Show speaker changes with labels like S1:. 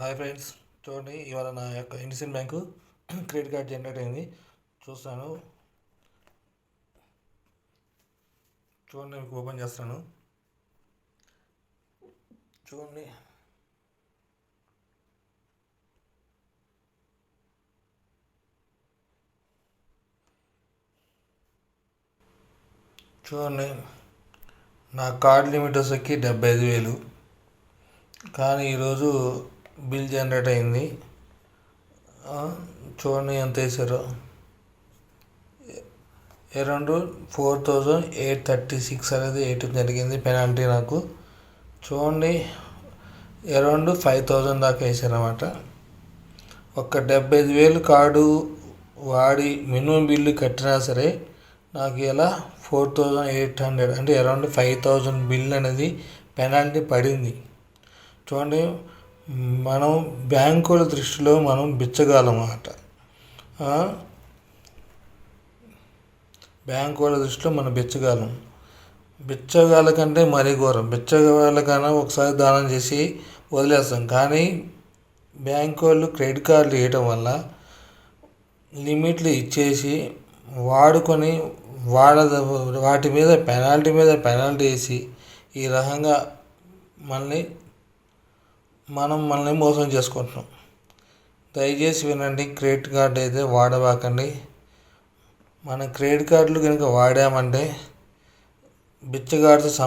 S1: Hi friends. చూడండి ఇవాళ నా యొక్క IndusInd bank credit card generate అయింది. చూస్తాను. చూడండి మీకు ఓపెన్ చేస్తాను. చూడండి. చూడండి నా కార్డ్ లిమిట్ వచ్చేకి డెబ్బై ఐదు వేలు. కానీ ఈరోజు బిల్ జనరేట్ అయింది. చూడండి ఎంత వేసారో. Around four thousand eight thirty six అనేది వేయటం జరిగింది పెనాల్టీ నాకు. చూడండి అరౌండ్ ఫైవ్ థౌజండ్ దాకా వేసారన్నమాట. ఒక డెబ్బై ఐదు వేలు కార్డు వాడి మినిమం బిల్లు కట్టినా సరే నాకు ఇలా ఫోర్ థౌజండ్ ఎయిట్ హండ్రెడ్ అంటే అరౌండ్ ఫైవ్ థౌజండ్ బిల్ అనేది పెనాల్టీ పడింది. చూడండి మనం బ్యాంకుల దృష్టిలో మనం బిచ్చగాలం అన్నమాట బ్యాంకు వాళ్ళ దృష్టిలో మనం బిచ్చగాలం బిచ్చగాళ్ళ కంటే మరీ ఘోరం. బిచ్చగాళ్ళకైనా ఒకసారి దానం చేసి వదిలేస్తాం. కానీ బ్యాంకు వాళ్ళు క్రెడిట్ కార్డులు ఇవ్వటం వల్ల లిమిట్లు ఇచ్చేసి వాడుకొని వాడ వాటి మీద పెనాల్టీ మీద పెనాల్టీ వేసి ఈ రకంగా మనల్ని మనం మనల్ని మోసం చేసుకుంటున్నాం. దయచేసి వినండి క్రెడిట్ కార్డు అయితే వాడబాకండి. మన క్రెడిట్ కార్డులు కనుక వాడామంటే బిచ్చగాడితో